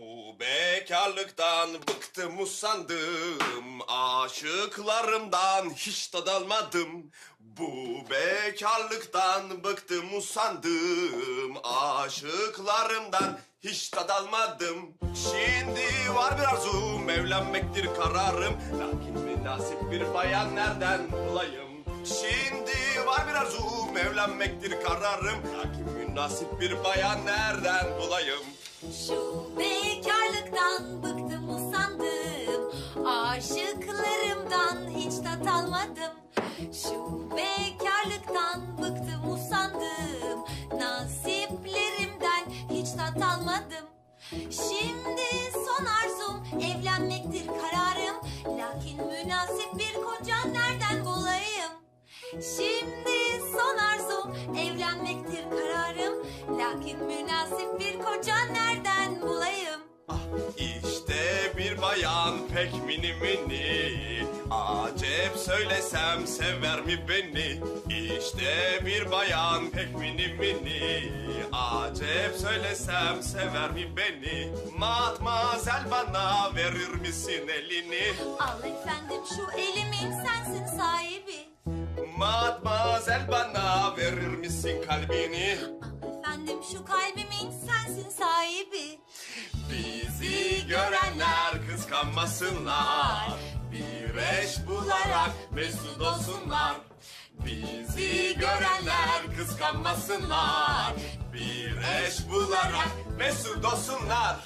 Bu bekarlıktan bıktım usandım. Aşıklarımdan hiç tad almadım. Bu bekarlıktan bıktım usandım. Aşıklarımdan hiç tad almadım. Şimdi var bir arzum evlenmektir kararım. Lakin münasip bir bayan nereden bulayım? Şimdi var bir arzum evlenmektir kararım. Lakin münasip bir bayan nereden bulayım? Şu Aşıklarımdan hiç tat almadım. Şu bekarlıktan bıktım usandım. Nasiplerimden hiç tat almadım. Şimdi son arzum evlenmektir kararım. Lakin münasip bir koca nereden bulayım? Şimdi son arzum evlenmektir kararım. Lakin münasip bir koca nereden bir bayan pek mini mini. Acep söylesem sever mi beni? İşte bir bayan pek mini mini. Acep söylesem sever mi beni? Matmazel bana verir misin elini? Al efendim şu elimin sensin sahibi. Matmazel bana verir misin kalbini kıskanmasınlar Bir eş bularak mesut olsunlar. Bizi görenler kıskanmasınlar. Bir eş bularak mesut olsunlar